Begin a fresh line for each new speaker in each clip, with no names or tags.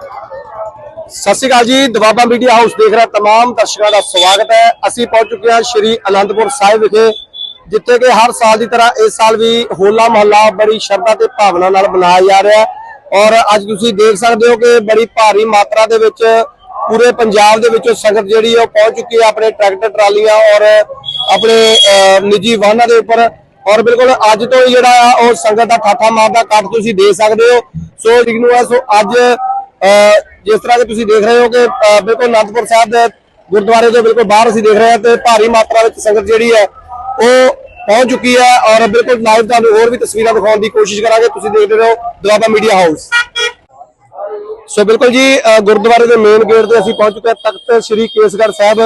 ਸਤਿ ਸ਼੍ਰੀ ਅਕਾਲ ਜੀ Doaba media house ਦੇਖ ਰਿਹਾ ਤਮਾਮ ਦਰਸ਼ਕਾਂ ਦਾ ਸਵਾਗਤ ਹੈ। ਅਸੀਂ ਪਹੁੰਚ ਚੁੱਕੇ ਹਾਂ ਸ਼੍ਰੀ ਅਨੰਦਪੁਰ ਸਾਹਿਬ ਵਿਖੇ ਜਿੱਥੇ ਕਿ ਹਰ ਸਾਲ ਦੀ ਤਰ੍ਹਾਂ ਇਸ ਸਾਲ ਵੀ ਹੋਲਾ ਮਹੱਲਾ ਬੜੀ ਸ਼ਰਧਾ ਤੇ ਭਾਵਨਾ ਨਾਲ ਮਨਾਇਆ ਜਾ ਰਿਹਾ ਹੈ। ਔਰ ਅੱਜ ਤੁਸੀਂ ਦੇਖ ਸਕਦੇ ਹੋ ਕਿ ਬੜੀ ਭਾਰੀ ਮਾਤਰਾ ਦੇ ਵਿੱਚ ਪੂਰੇ ਪੰਜਾਬ ਦੇ ਵਿੱਚੋਂ ਸੰਗਤ ਜਿਹੜੀ ਉਹ ਪਹੁੰਚ ਚੁੱਕੀ ਹੈ ਆਪਣੇ ਟਰੈਕਟਰ ਟਰਾਲੀਆਂ ਔਰ ਆਪਣੇ ਅਹ, ਨਿੱਜੀ ਵਾਹਨਾਂ ਦੇ ਉੱਪਰ। ਔਰ ਬਿਲਕੁਲ ਅੱਜ ਤੋਂ ਹੀ ਜਿਹੜਾ ਆ ਉਹ ਸੰਗਤ ਦਾ ਠਾਠਾ ਮਾਰਦਾ ਕੱਟ ਤੁਸੀਂ ਦੇਖ ਸਕਦੇ ਹੋ। ਸੋ ਲਿਖ ਹੈ ਸੋ ਅੱਜ ਜਿਸ ਤਰ੍ਹਾਂ ਕਿ ਤੁਸੀਂ ਦੇਖ ਰਹੇ ਹੋ ਕਿ ਬਿਲਕੁਲ ਅਨੰਦਪੁਰ ਸਾਹਿਬ ਦੇ ਗੁਰਦੁਆਰੇ ਦੇ ਬਿਲਕੁਲ ਬਾਹਰ ਅਸੀਂ ਦੇਖ ਰਹੇ ਹਾਂ ਤੇ ਭਾਰੀ ਮਾਤਰਾ ਵਿੱਚ ਸੰਗਤ ਜਿਹੜੀ ਹੈ, ਉਹ ਪਹੁੰਚ ਚੁੱਕੀ ਹੈ ਔਰ ਬਿਲਕੁਲ ਲਾਈਵ ਤੁਹਾਨੂੰ ਹੋਰ ਵੀ ਤਸਵੀਰਾਂ ਦਿਖਾਉਣ ਦੀ ਕੋਸ਼ਿਸ਼ ਕਰਾਂਗੇ। ਤੁਸੀਂ ਦੇਖਦੇ ਰਹੋ ਦੁਆਬਾ ਮੀਡੀਆ ਹਾਊਸ। ਸੋ ਬਿਲਕੁਲ ਜੀ ਗੁਰਦੁਆਰੇ ਦੇ ਮੇਨ ਗੇਟ ਤੇ ਅਸੀਂ ਪਹੁੰਚ ਚੁੱਕੇ ਹਾਂ। ਤਖਤ ਸ੍ਰੀ ਕੇਸਗੜ੍ਹ ਸਾਹਿਬ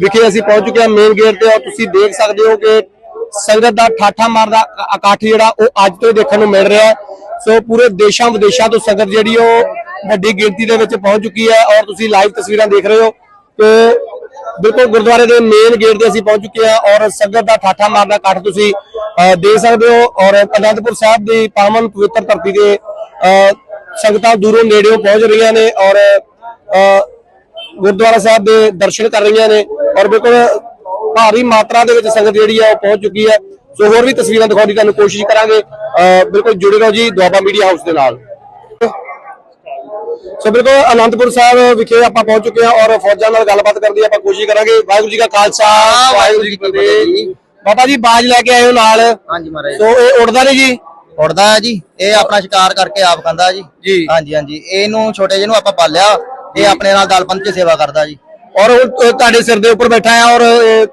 ਵਿਖੇ ਅਸੀਂ ਪਹੁੰਚ ਚੁੱਕੇ ਹਾਂ ਮੇਨ ਗੇਟ ਤੇ। ਔਰ ਤੁਸੀਂ ਦੇਖ ਸਕਦੇ ਹੋ ਕਿ ਸੰਗਤ ਦਾ ਠਾਠਾ ਮਾਰਦਾ ਇਕ- ਇਕੱਠ ਜਿਹੜਾ ਉਹ ਅੱਜ ਤੋਂ ਹੀ ਦੇਖਣ ਨੂੰ ਮਿਲ ਰਿਹਾ ਹੈ। ਸੋ ਪੂਰੇ ਦੇਸ਼ਾਂ ਵਿਦੇਸ਼ਾਂ ਤੋਂ ਸੰਗਤ ਜਿਹੜੀ ਉਹ ਵੱਡੀ ਗਿਣਤੀ ਦੇ ਵਿੱਚ ਪਹੁੰਚ ਚੁੱਕੀ ਹੈ ਔਰ ਤੁਸੀਂ ਲਾਈਵ ਤਸਵੀਰਾਂ ਦੇਖ ਰਹੇ ਹੋ ਕਿ ਬਿਲਕੁਲ ਗੁਰਦੁਆਰੇ ਦੇ ਮੇਨ ਗੇਟ ਤੇ ਅਸੀਂ ਪਹੁੰਚ ਚੁੱਕੇ ਹਾਂ ਔਰ ਸੰਗਤ ਦਾ ਠਾਠਾ ਮਾਰਨਾ ਇਕੱਠ ਤੁਸੀਂ ਦੇ ਸਕਦੇ ਹੋ ਔਰ ਅਨੰਦਪੁਰ ਸਾਹਿਬ ਦੀ ਪਾਵਨ ਪਵਿੱਤਰ ਧਰਤੀ ਦੇ ਸੰਗਤਾਂ ਦੂਰੋਂ ਨੇੜਿਓਂ ਪਹੁੰਚ ਰਹੀਆਂ ਨੇ ਔਰ ਗੁਰਦੁਆਰਾ ਸਾਹਿਬ ਦੇ ਦਰਸ਼ਨ ਕਰ ਰਹੀਆਂ ਨੇ ਔਰ ਬਿਲਕੁਲ ਭਾਰੀ ਮਾਤਰਾ ਦੇ ਵਿੱਚ ਸੰਗਤ ਜਿਹੜੀ ਹੈ ਉਹ ਪਹੁੰਚ ਚੁੱਕੀ ਹੈ। ਸੋ ਹੋਰ ਵੀ ਤਸਵੀਰਾਂ ਦਿਖਾਉਣ ਦੀ ਤੁਹਾਨੂੰ ਕੋਸ਼ਿਸ਼ ਕਰਾਂਗੇ। ਬਿਲਕੁਲ ਜੁੜੇ ਰਹੋ ਜੀ ਦੁਆਬਾ ਮੀਡੀਆ ਹਾਊਸ ਦੇ ਨਾਲ। ਸੋ ਬਿਲਕੁਲ ਅਨੰਦਪੁਰ ਸਾਹਿਬ ਵਿਖੇ ਆਪਾਂ ਪਹੁੰਚ ਚੁੱਕੇ ਹਾਂ ਔਰ ਫੌਜਾਂ ਨਾਲ ਗੱਲਬਾਤ ਕਰਨ ਦੀ ਆਪਾਂ ਕੋਸ਼ਿਸ਼ ਕਰਾਂਗੇ। ਵਾਹਿਗੁਰੂ ਜੀ ਕਾ ਖਾਲਸਾ ਵਾਹਿਗੁਰੂ ਜੀ ਕੀ ਫਤਿਹ ਬਾਬਾ ਜੀ ਬਾਜ ਲੈ ਕੇ ਆਏ ਹੋ ਨਾਲ।
ਹਾਂਜੀ ਮਹਾਰਾਜ।
ਸੋ ਇਹ ਉੜਦਾ ਨਹੀਂ ਜੀ?
ਉੜਦਾ ਹੈ ਜੀ। ਇਹ ਆਪਣਾ ਸ਼ਿਕਾਰ ਕਰਕੇ ਆਪ ਖਾਂਦਾ ਜੀ।
ਜੀ।
ਹਾਂਜੀ ਹਾਂਜੀ। ਇਹਨੂੰ ਛੋਟੇ ਜਿਹੇ ਨੂੰ ਆਪਾਂ ਪਾਲਿਆ। ਇਹ ਆਪਣੇ ਨਾਲ ਦਲਪੰਥ ਚ ਸੇਵਾ ਕਰਦਾ ਜੀ।
ਔਰ ਉਹ ਤੁਹਾਡੇ ਸਿਰ ਦੇ ਉੱਪਰ ਬੈਠਾ ਹੈ ਔਰ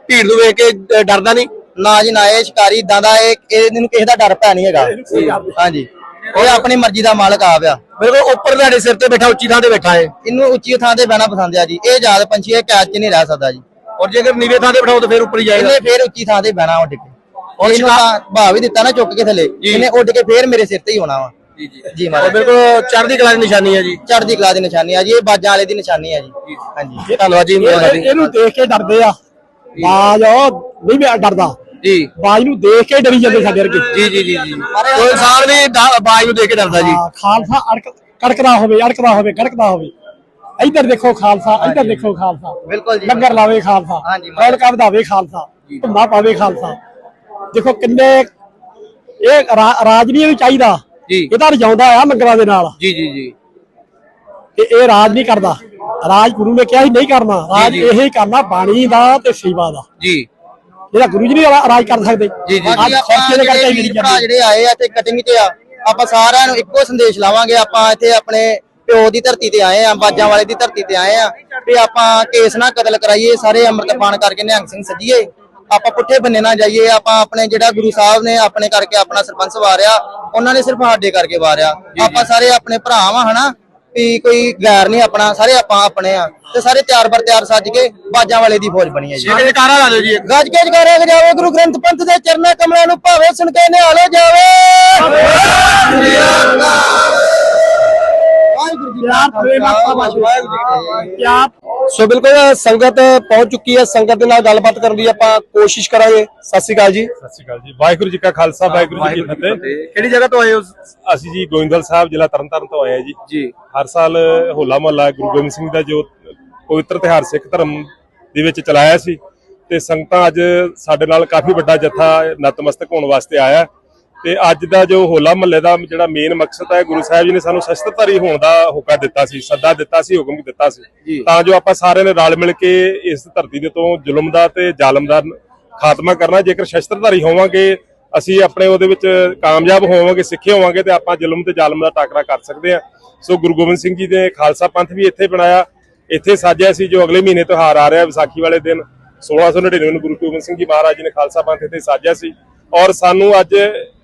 ਭੀੜ ਨੂੰ ਵੇਖ ਕੇ ਡਰਦਾ ਨਹੀਂ?
ਨਾ ਜੀ ਨਾ। ਇਹ ਸ਼ਿਕਾਰੀ ਇਦਾਂ ਦਾ ਇਹ ਇਹਨੂੰ ਕਿਸੇ ਦਾ ਡਰ ਭੈ ਨਹੀਂ ਹੈਗਾ। ਹਾਂਜੀ। ਇਹ ਆਪਣੀ ਮਰਜ਼ੀ ਦਾ ਮਾਲਕ ਆ। ਪਿਆ
ਬਿਲਕੁਲ ਉੱਪਰ ਤੁਹਾਡੇ ਸਿਰ ਤੇ ਬੈਠਾ ਉੱਚੀ ਥਾਂ ਤੇ ਬੈਠਾ ਹੈ
ਇਹਨੂੰ ਉੱਚੀ ਥਾਂ ਤੇ ਬਹਿਣਾ ਪਸੰਦ ਆ ਜੀ। ਇਹ ਜਾਦ ਪੰਛੀ ਇਹ ਕੈਦ ਚ ਨਹੀਂ ਰਹਿ ਸਕਦਾ ਜੀ।
ਔਰ ਜੇਕਰ ਨੀਵੇਂ ਥਾਂ ਤੇ ਬਿਠਾਓ ਤਾਂ ਫਿਰ ਉੱਪਰ ਹੀ ਜਾਏਗਾ।
ਇਹਨੇ ਫੇਰ ਉੱਚੀ ਥਾਂ ਤੇ ਬਹਿਣਾ ਉੱਡ ਕੇ। ਔਰ ਇਹਨੂੰ ਤਾਂ ਭਾਅ ਵੀ ਦਿੱਤਾ ਨਾ ਚੁੱਕ ਕੇ ਥੱਲੇ। ਇਹਨੇ ਉੱਡ ਕੇ ਫੇਰ ਮੇਰੇ ਸਿਰ ਤੇ ਹੀ ਹੋਣਾ ਵਾ।
ਜੀ ਜੀ।
ਜੀ ਮਹਾਰਾਜ।
ਬਿਲਕੁਲ ਚੜ੍ਹਦੀ ਕਲਾ ਦੀ ਨਿਸ਼ਾਨੀ ਹੈ ਜੀ।
ਚੜ੍ਹਦੀ ਕਲਾ ਦੀ ਨਿਸ਼ਾਨੀ ਆ ਜੀ। ਇਹ ਬਾਜਾਂ ਵਾਲੇ ਦੀ ਨਿਸ਼ਾਨੀ ਆ ਜੀ। ਹਾਂਜੀ।
ਧੰਨਵਾਦ ਜੀ।
ਇਹਨੂੰ ਦੇਖ ਕੇ ਡਰਦੇ ਆ। ਬਾਜ ਉਹ ਨਹੀਂ ਮੈਂ ਡਰਦਾ।
ਜੀ।
ਬਾਜ ਨੂੰ ਦੇਖ ਕੇ ਡਰੀ ਜਾਂਦੇ ਸਾਡੇ ਵਰਗੇ।
ਜੀ ਜੀ ਜੀ ਜੀ। ਕੋਈ ਇਨਸਾਨ ਵੀ ਡਾ- ਬਾਜ ਨੂੰ ਦੇਖ ਕੇ ਡਰਦਾ ਜੀ।
ਹਾਂ, ਖਾਲਸਾ ਅੜਕ ਕੜਕਦਾ ਹੋਵੇ ਅੜਕਦਾ ਹੋਵੇ ਗੜਕਦਾ ਹੋਵੇ। ਇੱਧਰ ਦੇਖੋ ਖਾਲਸਾ ਇੱਧਰ ਦੇਖੋ ਖਾਲਸਾ।
ਬਿਲਕੁਲ ਜੀ।
ਲੰਗਰ ਲਾਵੇ ਖਾਲਸਾ
ਹਾਂਜੀ,
ਰੌਣਕਾਂ ਵਧਾਵੇ ਖਾਲਸਾ ਧੁੰਮਾ ਪਾਵੇ ਖਾਲਸਾ। ਦੇਖੋ ਕਿੰਨੇ ਇਹ ਰਾ- ਰਾਜ ਨਹੀਂ ਇਹਨੂੰ ਚਾਹੀਦਾ।
ਜੀ।
ਇਹਦਾ ਰਜਾਉਂਦਾ ਆ ਲੰਗਰਾਂ ਦੇ ਨਾਲ।
ਜੀ ਜੀ ਜੀ।
ਤੇ ਇਹ ਰਾਜ ਨਹੀਂ ਕਰਦਾ। ਰਾਜ ਗੁਰੂ ਨੇ ਕਿਹਾ ਸੀ ਨਹੀਂ ਕਰਨਾ। ਰਾਜ
ਜੀ।
ਇਹ ਹੀ ਕਰਨਾ ਬਾਣੀ ਦਾ ਤੇ ਸੇਵਾ ਦਾ।
ਜੀ।
ਜਿਹੜਾ ਗੁਰੂ ਜੀ ਨਹੀਂ ਰਾਜ ਕਰ ਸਕਦੇ।
ਜੀ, ਜੀ।
ਅੱਜ
ਬਾਕੀ ਆਪਾਂ
ਖਰਚੇ ਦੇ ਕਰਕੇ
ਜਿਹੜੇ
ਹੀ ਮਿਲੀ
ਵੀਰ ਭਰਾ
ਜਾਂਦੀ
ਜਿਹੜੇ ਆਏ ਆ ਤੇ ਕਟਿੰਗ ਤੇ ਆ ਆਪਾਂ ਸਾਰਿਆਂ ਨੂੰ ਇੱਕੋ ਸੰਦੇਸ਼ ਲਾਵਾਂਗੇ ਆਪਾਂ ਇੱਥੇ ਆਪਣੇ ਪਿਓ ਦੀ ਧਰਤੀ ਤੇ ਆਏ ਆ ਬਾਜਾਂ ਵਾਲੇ ਦੀ ਧਰਤੀ ਤੇ ਆਏ ਆ ਵੀ ਆਪਾਂ ਕੇਸ ਨਾ ਕਤਲ ਕਰਾਈਏ ਸਾਰੇ ਅੰਮ੍ਰਿਤਪਾਨ ਕਰਕੇ ਨਿਹੰਗ ਸਿੰਘ ਸੱਜੀਏ। ਆਪਾਂ ਪੁੱਠੇ ਬੰਨੇ ਨਾ ਜਾਈਏ ਆਪਾਂ ਆਪਣੇ ਜਿਹੜਾ ਗੁਰੂ ਸਾਹਿਬ ਨੇ ਆਪਣੇ ਕਰਕੇ ਆਪਣਾ ਸਰਪੰਚ ਵਾਰਿਆ ਉਹਨਾਂ ਨੇ ਸਿਰਫ ਸਾਡੇ ਕਰਕੇ ਵਾਰਿਆ। ਆਪਾਂ ਸਾਰੇ ਆਪਣੇ ਭਰਾ ਵਾਂ ਹਨਾ? ਵੀ ਕੋਈ ਗੈਰ ਨਹੀਂ ਆਪਣਾ ਸਾਰੇ ਆਪਾਂ ਆਪਣੇ ਆ। ਤੇ ਸਾਰੇ ਤਿਆਰ ਬਰ ਤਿਆਰ ਸੱਜ ਕੇ ਬਾਜਾਂ ਵਾਲੇ ਦੀ ਫੌਜ ਬਣੀ ਹੈ ਜੀ।
ਇਹ ਕਾਰਾ ਲਾ ਦਿਓ ਜੀ।
ਗੱਜ ਕੇ ਜਗਾਰਿਆ ਜਾਵੇ ਗੁਰੂ ਗ੍ਰੰਥ ਪੰਥ ਦੇ ਚਰਨਾਂ ਕਮਲਾਂ ਨੂੰ ਭਾਵੇਂ ਸੁਣ ਕੇ ਨਿਹਾਲੋ ਜਾਵੇ।
ਪਿਆਰ ਪ੍ਰੇਮ ਆਪਾ ਵਾਹਿਗੁਰੂ ਪਿਆਰ
ਸੋ ਬਿਲਕੁਲ ਸੰਗਤ ਪਹੁੰਚ ਚੁੱਕੀ ਹੈ। ਸੰਗਤ ਦੇ ਨਾਲ ਗੱਲਬਾਤ ਕਰਨ ਦੀ ਆਪਾਂ ਕੋਸ਼ਿਸ਼ ਕਰਾਂਗੇ। ਸਤਿ ਸ਼੍ਰੀ ਅਕਾਲ ਜੀ।
ਸਤਿ ਸ਼੍ਰੀ ਅਕਾਲ ਜੀ। ਵਾਹਿਗੁਰੂ ਜੀ ਕਾ ਖਾਲਸਾ ਵਾਹਿਗੁਰੂ ਜੀ ਕੀ ਫਤਿਹ।
ਕਿਹੜੀ ਜਗ੍ਹਾ ਤੋਂ ਆਏ ਹੋ?
ਅਸੀਂ ਜੀ ਗੋਇੰਦਵਾਲ ਸਾਹਿਬ ਜ਼ਿਲ੍ਹਾ ਤਰਨਤਾਰਨ ਤੋਂ ਆਏ ਹਾਂ ਜੀ।
ਜੀ।
ਹਰ ਸਾਲ ਹੋਲਾ ਮਹੱਲਾ ਗੁਰੂ ਗੋਬਿੰਦ ਸਿੰਘ ਦਾ ਜੋ ਪਵਿੱਤਰ ਤਿਉਹਾਰ ਸਿੱਖ ਧਰਮ ਦੇ ਵਿੱਚ ਚਲਾਇਆ ਸੀ। ਤੇ ਸੰਗਤਾਂ ਅੱਜ ਸਾਡੇ ਨਾਲ ਕਾਫੀ ਵੱਡਾ ਜੱਥਾ ਨਤਮਸਤਕ ਹੋਣ ਵਾਸਤੇ ਆਇਆ ਤੇ ਅੱਜ ਦਾ ਜੋ ਹੋਲਾ ਮਹੱਲੇ ਦਾ ਜਿਹੜਾ ਮੇਨ ਮਕਸਦ ਹੈ ਗੁਰੂ ਸਾਹਿਬ ਜੀ ਨੇ ਸਾਨੂੰ ਸ਼ਸਤਰਧਾਰੀ ਹੋਣ ਦਾ ਹੁਕਮ ਦਿੱਤਾ ਸੀ ਸੱਦਾ ਦਿੱਤਾ ਸੀ ਹੁਕਮ ਦਿੱਤਾ ਸੀ। ਤਾਂ ਜੋ ਆਪਾਂ ਸਾਰਿਆਂ ਨੇ ਰਲ ਮਿਲ ਕੇ ਇਸ ਧਰਤੀ ਦੇ ਤੋਂ ਜ਼ੁਲਮ ਦਾ ਤੇ ਜ਼ਾਲਮ ਦਾ ਖਾਤਮਾ ਕਰਨਾ ਜੇਕਰ ਸ਼ਸਤਰਧਾਰੀ ਹੋਵਾਂਗੇ ਅਸੀਂ ਆਪਣੇ ਉਹਦੇ ਵਿੱਚ ਕਾਮਯਾਬ ਹੋਵਾਂਗੇ ਸਿੱਖੇ ਹੋਵਾਂਗੇ ਤੇ ਆਪਾਂ ਜ਼ੁਲਮ ਤੇ ਜ਼ਾਲਮ ਦਾ ਟਾਕਰਾ ਕਰ ਸਕਦੇ ਹਾਂ। ਸੋ ਗੁਰੂ ਗੋਬਿੰਦ ਸਿੰਘ ਜੀ ਨੇ ਖਾਲਸਾ ਪੰਥ ਵੀ ਇੱਥੇ ਬਣਾਇਆ। ਇੱਥੇ ਸਾਜਿਆ ਸੀ ਜੋ ਅਗਲੇ ਮਹੀਨੇ ਤਿਉਹਾਰ ਆ ਰਿਹਾ ਵਿਸਾਖੀ ਵਾਲੇ ਦਿਨ। 1699 ਨੂੰ ਗੁਰੂ ਗੋਬਿੰਦ ਸਿੰਘ ਜੀ ਮਹਾਰਾਜ ਜੀ ਨੇ ਖਾਲਸਾ ਪੰਥ ਇੱਥੇ ਸਾਜਿਆ ਸੀ। ਔਰ ਸਾਨੂੰ ਅੱਜ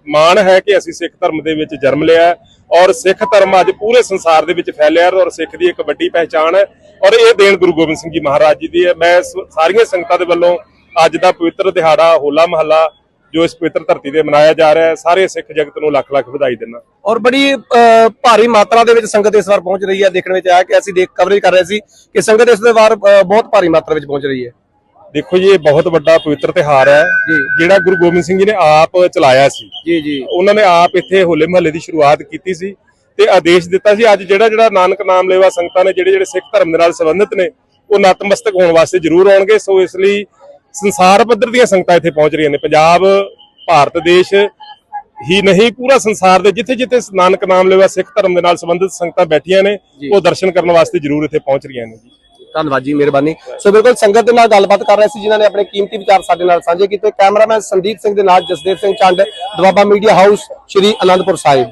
ਮਾਣ ਹੈ ਕਿ ਅਸੀਂ ਸਿੱਖ ਧਰਮ ਦੇ ਵਿੱਚ ਜਨਮ ਲਿਆ ਔਰ ਸਿੱਖ ਧਰਮ ਅੱਜ ਪੂਰੇ ਸੰਸਾਰ ਦੇ ਵਿੱਚ ਫੈਲਿਆ ਹੈ ਔਰ ਸਿੱਖ ਦੀ ਇੱਕ ਵੱਡੀ ਪਹਿਚਾਣ ਹੈ ਔਰ ਇਹ ਦੇਣ ਗੁਰੂ ਗੋਬਿੰਦ ਸਿੰਘ ਜੀ ਮਹਾਰਾਜ ਜੀ ਦੀ ਹੈ। ਮੈਂ ਸਾਰੀਆਂ ਸੰਗਤਾਂ ਦੇ ਵੱਲੋਂ ਅੱਜ ਦਾ ਪਵਿੱਤਰ ਦਿਹਾੜਾ ਹੋਲਾ ਮਹੱਲਾ ਜੋ ਇਸ ਪਵਿੱਤਰ ਧਰਤੀ ਤੇ ਮਨਾਇਆ ਜਾ ਰਿਹਾ ਹੈ ਸਾਰੇ ਸਿੱਖ ਜਗਤ ਨੂੰ ਲੱਖ ਲੱਖ ਵਧਾਈ ਦਿੰਦਾ।
ਔਰ ਬੜੀ ਅ, ਭਾਰੀ ਮਾਤਰਾ ਦੇ ਵਿੱਚ ਸੰਗਤ ਇਸ ਵਾਰ ਪਹੁੰਚ ਰਹੀ ਹੈ ਦੇਖਣ ਵਿੱਚ ਆਇਆ ਕਿ ਅਸੀਂ ਦੇਖ ਕਵਰੇਜ ਕਰ ਰਹੇ ਸੀ ਕਿ ਸੰਗਤ ਇਸ ਦੇ ਵਾਰ ਬਹੁਤ ਭਾਰੀ ਮਾਤਰਾ ਵਿੱਚ ਪਹੁੰਚ ਰਹੀ ਹੈ।
ਦੇਖੋ ਜੀ ਇਹ ਬਹੁਤ ਵੱਡਾ ਪਵਿੱਤਰ ਤਿਹਾਰ ਹੈ। ਜਿਹੜਾ ਗੁਰੂ ਗੋਬਿੰਦ ਸਿੰਘ ਜੀ ਨੇ ਆਪ ਚਲਾਇਆ ਸੀ।
ਜੀ ਜੀ।
ਉਹਨਾਂ ਨੇ ਆਪ ਇੱਥੇ ਹੋਲੇ ਮਹੱਲੇ ਦੀ ਸ਼ੁਰੂਆਤ ਕੀਤੀ ਸੀ ਤੇ ਆਦੇਸ਼ ਦਿੱਤਾ ਸੀ। ਅੱਜ ਜਿਹੜਾ ਜਿਹੜਾ ਨਾਨਕ ਨਾਮ ਲੈਵਾ ਸੰਗਤਾਂ ਨੇ ਜਿਹੜੇ ਜਿਹੜੇ ਸਿੱਖ ਧਰਮ ਦੇ ਨਾਲ ਸੰਬੰਧਿਤ ਨੇ ਉਹ ਨਤਮਸਤਕ ਹੋਣ ਵਾਸਤੇ ਜ਼ਰੂਰ ਆਉਣਗੇ। ਸੋ ਇਸ ਲਈ ਸੰਸਾਰ ਪੱਧਰ ਦੀਆਂ ਸੰਗਤਾਂ ਇੱਥੇ ਪਹੁੰਚ ਰਹੀਆਂ ਨੇ। ਪੰਜਾਬ ਭਾਰਤ ਦੇਸ਼ ਹੀ ਨਹੀਂ ਪੂਰਾ ਸੰਸਾਰ ਦੇ ਜਿੱਥੇ ਜਿੱਥੇ ਨਾਨਕ ਨਾਮ ਲੈਵਾ ਸਿੱਖ ਧਰਮ ਦੇ ਨਾਲ ਸੰਬੰਧਿਤ ਸੰਗਤਾਂ ਬੈਠੀਆਂ ਨੇ ਉਹ ਦਰਸ਼ਨ ਕਰਨ ਵਾਸਤੇ ਜ਼ਰੂਰ ਇੱਥੇ ਪਹੁੰਚ ਰਹੀਆਂ ਨੇ ਜੀ।
ਧੰਨਵਾਦ ਜੀ, ਮਿਹਰਬਾਨੀ। ਸੋ ਬਿਲਕੁਲ ਸੰਗਤ ਦੇ ਨਾਲ ਗੱਲਬਾਤ ਕਰ ਰਹੇ ਸੀ, ਜਿਨ੍ਹਾਂ ਨੇ ਆਪਣੇ ਕੀਮਤੀ ਵਿਚਾਰ ਸਾਡੇ ਨਾਲ ਸਾਂਝੇ ਕੀਤੇ। ਕੈਮਰਾਮੈਨ ਸੰਦੀਪ ਸਿੰਘ ਦੇ ਨਾਲ ਜਸਦੇਵ ਸਿੰਘ ਚੰਡ, ਦੁਆਬਾ ਮੀਡੀਆ ਹਾਊਸ, ਸ਼੍ਰੀ ਅਨੰਦਪੁਰ ਸਾਹਿਬ।